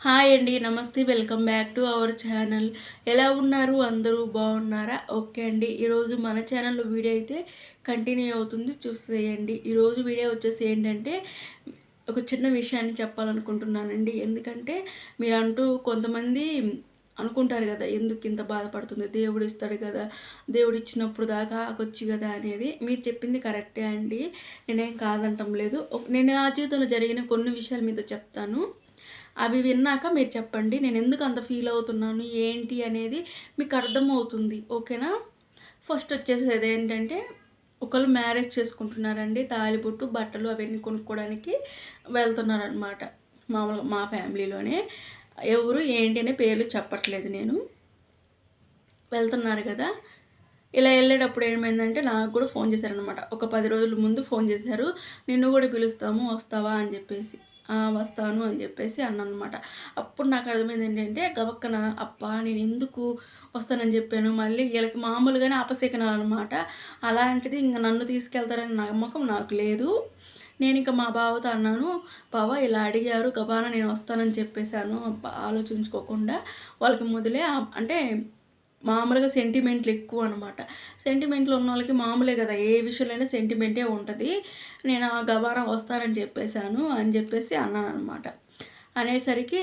Hi అండి నమస్తే welcome back to our channel. ఎలా ఉన్నారు? అందరూ బాగున్నారా? ఓకే అండి ఈరోజు మన ఛానల్లో వీడియో అయితే కంటిన్యూ అవుతుంది చూసేయండి. ఈరోజు వీడియో వచ్చేసి ఏంటంటే ఒక చిన్న విషయాన్ని చెప్పాలనుకుంటున్నానండి. ఎందుకంటే మీరంటూ కొంతమంది అనుకుంటారు కదా ఎందుకు ఇంత బాధపడుతుంది? దేవుడు ఇస్తాడు కదా దేవుడు ఇచ్చినప్పుడు దాకా ఆకొచ్చు కదా అనేది. మీరు చెప్పింది కరెక్టే అండి. నేనేం కాదంటం లేదు. నేను నా జీవితంలో జరిగిన కొన్ని విషయాలు మీతో చెప్తాను. అవి విన్నాక మీరు చెప్పండి నేను ఎందుకు అంత ఫీల్ అవుతున్నాను ఏంటి అనేది మీకు అర్థమవుతుంది ఓకేనా? ఫస్ట్ వచ్చేసేది ఏంటంటే ఒకళ్ళు మ్యారేజ్ చేసుకుంటున్నారండి తాలిబొట్టు బట్టలు అవన్నీ కొనుక్కోవడానికి వెళ్తున్నారనమాట మామూలుగా మా ఫ్యామిలీలోనే. ఎవరు ఏంటి అనే పేర్లు చెప్పట్లేదు నేను. వెళ్తున్నారు కదా. ఇలా వెళ్ళేటప్పుడు ఏమైందంటే నాకు కూడా ఫోన్ చేశారనమాట ఒక పది రోజుల ముందు ఫోన్ చేశారు. నిన్ను కూడా పిలుస్తాము వస్తావా? అని చెప్పేసి. వస్తాను అని చెప్పేసి అన్నమాట అప్పుడు నాకు అర్థమైంది ఏంటంటే గవక్కన అప్ప నేను ఎందుకు వస్తానని చెప్పాను? మళ్ళీ వీళ్ళకి మామూలుగానే అపశకనాలు అనమాట అలాంటిది ఇంకా నన్ను తీసుకెళ్తారని నమ్మకం నాకు లేదు. నేను ఇంకా మా బావతో అన్నాను బావ ఇలా అడిగారు గబాన నేను వస్తానని చెప్పేశాను. ఆలోచించుకోకుండా వాళ్ళకి మొదలే అంటే మామూలుగా సెంటిమెంట్లు ఎక్కువ అనమాట సెంటిమెంట్లు ఉన్న వాళ్ళకి మామూలే కదా ఏ విషయంలోనే సెంటిమెంటే ఉంటుంది. నేను ఆ గబాన వస్తానని చెప్పేశాను అని చెప్పేసి అన్నాను అనమాట అనేసరికి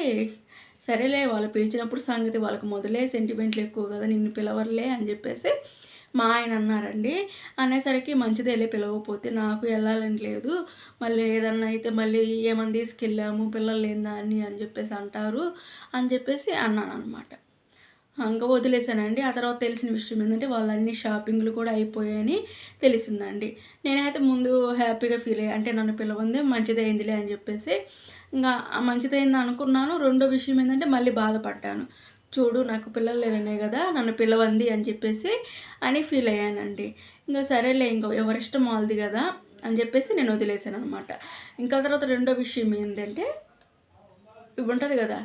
సరేలే వాళ్ళు పిలిచినప్పుడు సంగతి వాళ్ళకి మొదలే సెంటిమెంట్లు ఎక్కువ కదా నిన్ను పిలవర్లే అని చెప్పేసి మా ఆయన అన్నారండి. అనేసరికి మంచిదేలే పిలవకపోతే నాకు వెళ్ళాలని లేదు. మళ్ళీ ఏదన్నా అయితే మళ్ళీ ఏమని తీసుకెళ్ళాము పిల్లలు లేని అని అని చెప్పేసి అంటారు అని చెప్పేసి అన్నాను అనమాట ఇంకా వదిలేసానండి ఆ తర్వాత తెలిసిన విషయం ఏంటంటే వాళ్ళన్ని షాపింగ్లు కూడా అయిపోయాయని తెలిసిందండి. నేనైతే ముందు హ్యాపీగా ఫీల్ అయ్యా. అంటే నన్ను పిలవంది మంచిదైందిలే అని చెప్పేసి ఇంకా మంచిదైంది అనుకున్నాను. రెండో విషయం ఏంటంటే మళ్ళీ బాధపడ్డాను. చూడు నాకు పిల్లలు లేరనే కదా నన్ను పిలవంది అని చెప్పేసి అని ఫీల్ అయ్యానండి. ఇంకా సరేలే ఇంకా ఎవరిష్టం వాళ్ళది కదా అని చెప్పేసి నేను వదిలేసాను అనమాట ఇంకా తర్వాత రెండో విషయం ఏంటంటే ఇవి ఉంటుంది కదా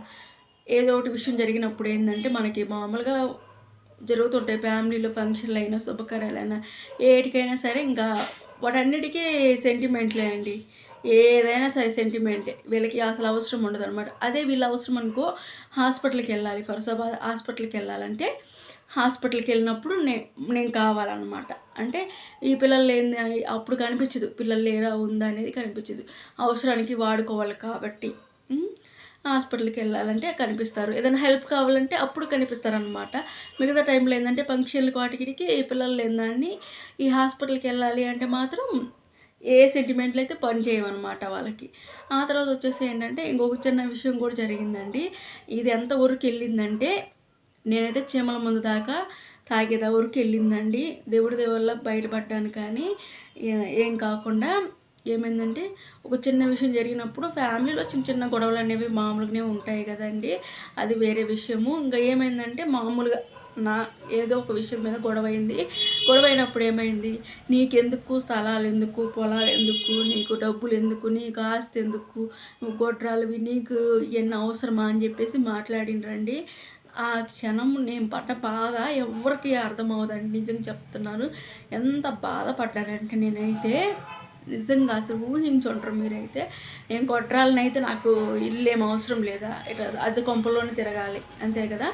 ఏదో ఒకటి విషయం జరిగినప్పుడు ఏంటంటే మనకి మామూలుగా జరుగుతుంటాయి ఫ్యామిలీలో ఫంక్షన్లు అయినా శుభకార్యాలైనా ఏటికైనా సరే ఇంకా వాటన్నిటికీ సెంటిమెంట్లే అండి. ఏదైనా సరే సెంటిమెంటే. వీళ్ళకి అసలు అవసరం ఉండదు అనమాట అదే వీళ్ళ అవసరం అనుకో హాస్పిటల్కి వెళ్ళాలి ఫర్ హాస్పిటల్కి వెళ్ళాలంటే హాస్పిటల్కి వెళ్ళినప్పుడు నే నేను కావాలన్నమాట. అంటే ఈ పిల్లలు లేని అప్పుడు కనిపించదు. పిల్లలు లేరా ఉందా అనేది కనిపించదు. అవసరానికి వాడుకోవాలి కాబట్టి. హాస్పిటల్కి వెళ్ళాలంటే కనిపిస్తారు. ఏదైనా హెల్ప్ కావాలంటే అప్పుడు కనిపిస్తారు అనమాట మిగతా టైంలో ఏంటంటే ఫంక్షన్లకు వాటికి పిల్లలు లేని ఈ హాస్పిటల్కి వెళ్ళాలి అంటే మాత్రం ఏ సెంటిమెంట్లు అయితే పనిచేయమన్నమాట వాళ్ళకి. ఆ తర్వాత వచ్చేసి ఏంటంటే ఇంకొక చిన్న విషయం కూడా జరిగిందండి. ఇది ఎంత వరకు వెళ్ళిందంటే నేనైతే చీమల ముందు దాకా తాగేదా వరకు వెళ్ళిందండి దేవుడి దేవుళ్ళ బయటపడ్డాను కానీ ఏం కాకుండా ఏమైందంటే ఒక చిన్న విషయం జరిగినప్పుడు ఫ్యామిలీలో చిన్న చిన్న గొడవలు అనేవి మామూలుగానే ఉంటాయి కదండి. అది వేరే విషయము. ఇంకా ఏమైందంటే మామూలుగా నా ఏదో ఒక విషయం మీద గొడవ అయింది గొడవ అయినప్పుడు ఏమైంది నీకెందుకు? స్థలాలు ఎందుకు పొలాలు ఎందుకు నీకు డబ్బులు ఎందుకు నీకు ఆస్తి ఎందుకు నువ్వు గొడ్రాలువి నీకు ఎన్ని అవసరమా అని చెప్పేసి మాట్లాడినరండి ఆ క్షణం నేను పడ్డ బాధ ఎవరికి అర్థం అవ్వదండి నిజంగా చెప్తున్నాను. ఎంత బాధపడ్డానంటే నేనైతే నిజంగా అసలు ఊహించుంటారు మీరైతే. నేను కొట్రాలనైతే నాకు ఇల్లు ఏం అవసరం లేదా? ఇట్లా అద్దె కొంపలోనే తిరగాలి. అంతే కదా?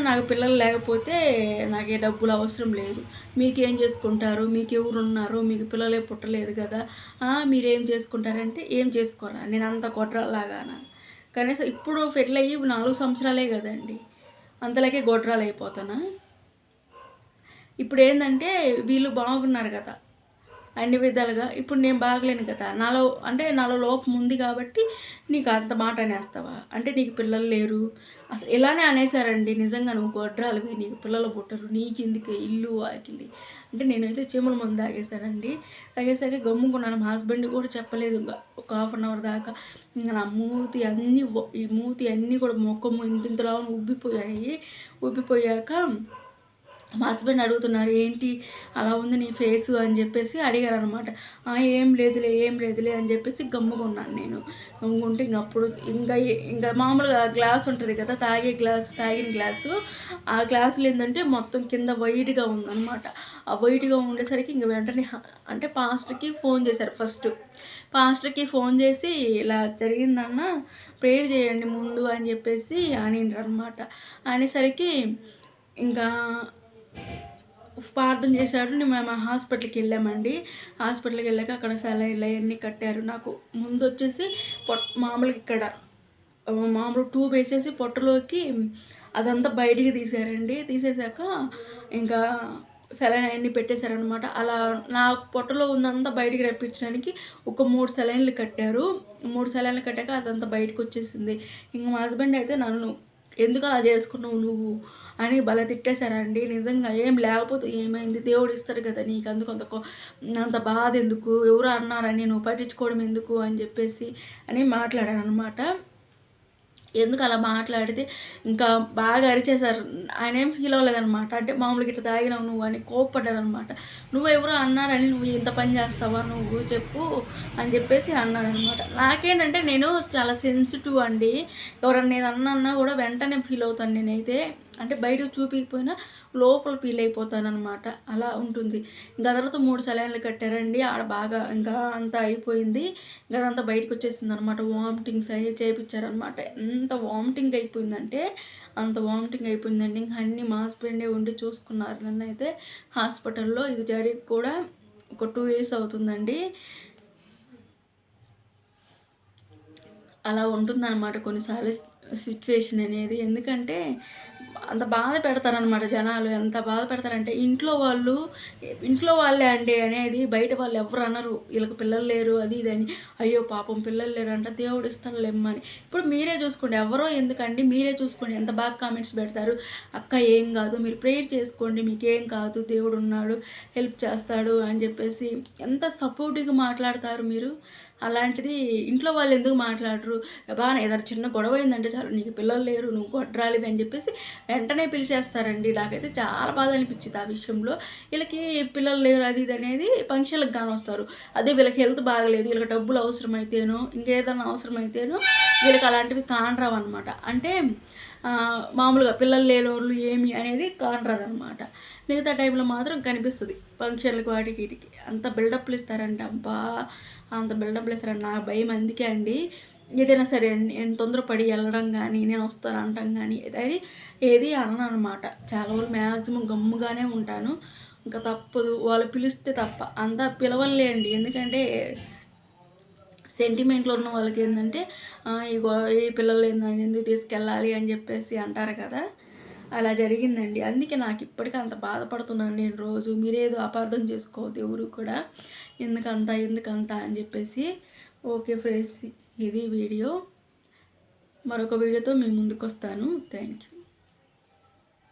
నాకు పిల్లలు లేకపోతే నాకు ఏ డబ్బులు అవసరం లేదు. మీకేం చేసుకుంటారు? మీకు ఎవరు ఉన్నారు మీకు పిల్లలే పుట్టలేదు కదా? మీరేం చేసుకుంటారంటే ఏం చేసుకోరా? నేను అంత కొట్రలాగానా కనీసం ఇప్పుడు ఫెటిల్ అయ్యి నాలుగు సంవత్సరాలే కదండి. అంతలాగే గొడ్రాలు అయిపోతానా ఇప్పుడు ఏంటంటే వీళ్ళు బాగున్నారు కదా. అన్ని విధాలుగా. ఇప్పుడు నేను బాగలేను కదా. నాలో అంటే నాలో లోపం ఉంది కాబట్టి నీకు అంత మాట అనేస్తావా? అంటే నీకు పిల్లలు లేరు. అసలు ఇలానే అనేసారండి నిజంగా నువ్వు గొడ్రాలువి నీకు పిల్లలు పుట్టరు. నీకు ఎందుకు ఇల్లు వాకిలి. అంటే నేనైతే చీమల మందు తాగేశానండి. తాగేసాక గమ్ముకున్నాను. మా హస్బెండ్ కూడా చెప్పలేదు. ఇంకా ఒక హాఫ్ అన్ అవర్ దాకా ఇంకా నా మూతి అన్నీ ఈ మూతి అన్నీ కూడా మొక్కము ఇంత ఇంతలా ఉబ్బిపోయాయి. ఉబ్బిపోయాక మా హస్బెండ్ అడుగుతున్నారు ఏంటి అలా ఉంది నీ ఫేసు అని చెప్పేసి అడిగారు అనమాట ఏం లేదులే ఏం లేదులే అని చెప్పేసి గమ్ముకున్నాను నేను. గమ్ముకుంటే ఇంక అప్పుడు ఇంకా ఇంకా మామూలుగా గ్లాస్ ఉంటుంది కదా తాగే గ్లాస్ తాగిన గ్లాసు ఆ గ్లాసులు ఏంటంటే మొత్తం కింద వైట్గా ఉందన్నమాట. ఆ వైట్గా ఉండేసరికి ఇంక వెంటనే అంటే పాస్టర్కి ఫోన్ చేశారు ఫస్ట్ పాస్టర్కి ఫోన్ చేసి ఇలా జరిగిందన్న ప్రేయర్ చేయండి ముందు అని చెప్పేసి అనిండ్రు అనమాట అనేసరికి ఇంకా ప్రార్థన చేశాడు. మేము హాస్పిటల్కి వెళ్ళామండి. హాస్పిటల్కి వెళ్ళాక అక్కడ సెలైన్లు అవన్నీ కట్టారు. నాకు ముందు వచ్చేసి పొట్ మామూలుగా ఇక్కడ మామూలు ట్యూబ్ వేసేసి పొట్టలోకి అదంతా బయటికి తీసారండి తీసేసాక ఇంకా సెలైన్ అవన్నీ పెట్టేశారనమాట అలా నా పొట్టలో ఉందంతా బయటికి రప్పించడానికి ఒక మూడు సెలైన్లు కట్టారు. మూడు సెలైన్లు కట్టాక అదంతా బయటకు వచ్చేసింది. ఇంకా మా హస్బెండ్ అయితే నన్ను ఎందుకు అలా చేసుకున్నావు నువ్వు? అని బల తిట్టేశారండి. నిజంగా ఏం లేకపోతే ఏమైంది? దేవుడు ఇస్తాడు కదా నీకు అందుకు అంత అంత బాధ ఎందుకు? ఎవరు అన్నారని నువ్వు పట్టించుకోవడం ఎందుకు? అని చెప్పేసి అని మాట్లాడాను అనమాట ఎందుకు అలా మాట్లాడితే ఇంకా బాగా అరిచేశారు. ఆయన ఏం ఫీల్ అవ్వలేదనమాట అంటే మామూలుగా ఇట్లా తాగినావు నువ్వు అని కోప్పడ్డారనమాట నువ్వు ఎవరో అన్నారని నువ్వు ఇంత పని చేస్తావా నువ్వు? చెప్పు అని చెప్పేసి అన్నారనమాట నాకేంటంటే నేను చాలా సెన్సిటివ్ అండి. ఎవరన్నా నేను అన్నా కూడా వెంటనే ఫీల్ అవుతాను నేనైతే. అంటే బయట చూపించకపోయినా లోపల ఫీల్ అయిపోతాను అనమాట అలా ఉంటుంది. ఇంకా తర్వాత మూడు సెలైన్లు కట్టారండి. ఆడ బాగా ఇంకా అంతా అయిపోయింది. ఇంకా అదంతా బయటకు వచ్చేసింది అనమాట వామిటింగ్స్ అయ్యి చేయించారనమాట ఎంత వామిటింగ్ అయిపోయిందంటే అంత వామిటింగ్ అయిపోయిందండి. ఇంకా అన్ని మా హస్బెండే ఉండి చూసుకున్నారు నన్ను అయితే హాస్పిటల్లో ఇది జరిగి కూడా ఒక టూ ఇయర్స్ అవుతుందండి. అలా ఉంటుందన్నమాట కొన్నిసార్లు సిచ్యువేషన్ అనేది. ఎందుకంటే అంత బాధ పెడతారనమాట జనాలు. ఎంత బాధ పెడతారంటే ఇంట్లో వాళ్ళు ఇంట్లో వాళ్ళే అండి అనేది బయట వాళ్ళు ఎవరు అనరు. వీళ్ళకి పిల్లలు లేరు అది ఇది అని. అయ్యో పాపం పిల్లలు లేరు అంట దేవుడు ఇస్తాడు లెమ్మని. ఇప్పుడు మీరే చూసుకోండి ఎవరో ఎందుకండి మీరే చూసుకోండి. ఎంత బాగా కామెంట్స్ పెడతారు. అక్క ఏం కాదు మీరు ప్రేయర్ చేసుకోండి మీకేం కాదు దేవుడు ఉన్నాడు హెల్ప్ చేస్తాడు అని చెప్పేసి ఎంత సపోర్టివ్గా మాట్లాడతారు మీరు. అలాంటిది ఇంట్లో వాళ్ళు ఎందుకు మాట్లాడరు? బాగా ఏదైనా చిన్న గొడవ అయిందంటే చాలు నీకు పిల్లలు లేరు నువ్వు కొట్రాలివి అని చెప్పేసి వెంటనే పిలిచేస్తారండి. నాకైతే చాలా బాధ అనిపించింది ఆ విషయంలో. వీళ్ళకి పిల్లలు లేరు అది ఇది అనేది ఫంక్షన్లకు కానీ వస్తారు. అదే వీళ్ళకి హెల్త్ బాగలేదు వీళ్ళకి డబ్బులు అవసరమైతేనో ఇంకేదైనా అవసరమైతేనో వీళ్ళకి అలాంటివి కానరావు అనమాట అంటే మామూలుగా పిల్లలు లేని వాళ్ళు ఏమి అనేది కానరాదనమాట మిగతా టైంలో మాత్రం కనిపిస్తుంది ఫంక్షన్లకు వాటికి వీటికి. అంత బిల్డప్లు ఇస్తారంట అబ్బా! అంత బిల్డప్లు ఇస్తారంట నా భయం అందుకే అండి. ఏదైనా సరే నేను తొందరపడి వెళ్ళడం కానీ నేను వస్తాను అనటం కానీ ఏదైనా ఏది అనను అనమాట చాలా వరకు మ్యాక్సిమం గమ్ముగానే ఉంటాను. ఇంకా తప్పదు వాళ్ళు పిలిస్తే తప్ప. అంతా పిలవలేండి. ఎందుకంటే సెంటిమెంట్లో ఉన్న వాళ్ళకి ఏంటంటే ఇగో ఈ పిల్లలు ఏందని ఎందుకు తీసుకెళ్ళాలి? అని చెప్పేసి అంటారు కదా. అలా జరిగిందండి. అందుకే నాకు ఇప్పటికీ అంత బాధపడుతున్నాను నేను రోజు. మీరేదో అపార్థం చేసుకోవద్దు ఎవరు కూడా. ఎందుకంత ఎందుకంత అని చెప్పేసి. ఓకే ఫ్రెండ్స్ ఇది వీడియో. మరొక వీడియోతో మీ ముందుకు వస్తాను థ్యాంక్ యూ